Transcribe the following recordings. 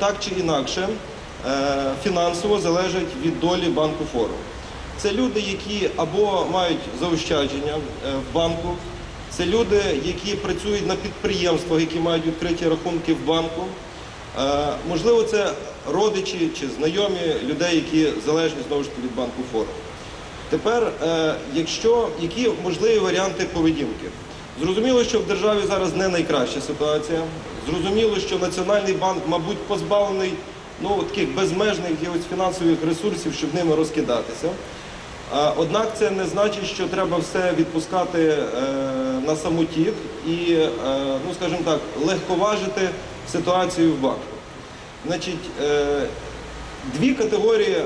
так чи інакше е, фінансово залежать від долі банку форум. Це люди, які або мають заощадження е, в банку, це люди, які працюють на підприємствах, які мають відкриті рахунки в банку. Е, Можливо, це родичі чи знайомі людей, які залежні знову ж таки від банку форум. Тепер, якщо які можливі варіанти поведінки? Зрозуміло, що в державі зараз не найкраща ситуація. Зрозуміло, що Національний банк, мабуть, позбавлений ну, таких безмежних фінансових ресурсів, щоб ними розкидатися. Однак це не значить, що треба все відпускати е, на самотік і, е, ну скажімо так, легковажити ситуацію в банку. Значить, е, дві категорії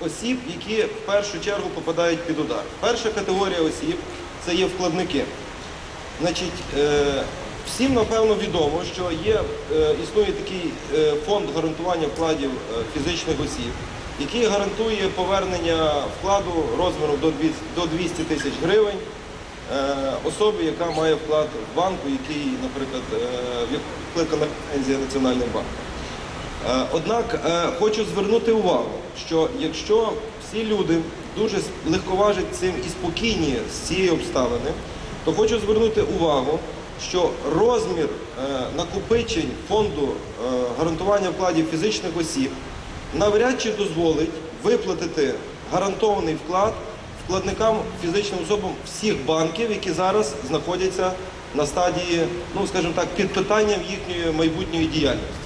осіб, які в першу чергу попадають під удар. Перша категорія осіб це є вкладники. Значить, е, всім напевно відомо, що є, е, існує такий е, фонд гарантування вкладів фізичних осіб, який гарантує повернення вкладу розміром до 200 тисяч гривень особі, яка має вклад в банку, який, наприклад, відкликана пензія Національним банком. Однак хочу звернути увагу, що якщо всі люди дуже легковажать цим і спокійні з цієї обставини, то хочу звернути увагу, що розмір е, накопичень фонду е, гарантування вкладів фізичних осіб навряд чи дозволить виплатити гарантований вклад вкладникам фізичним особам всіх банків, які зараз знаходяться на стадії, ну скажімо так, під питанням їхньої майбутньої діяльності.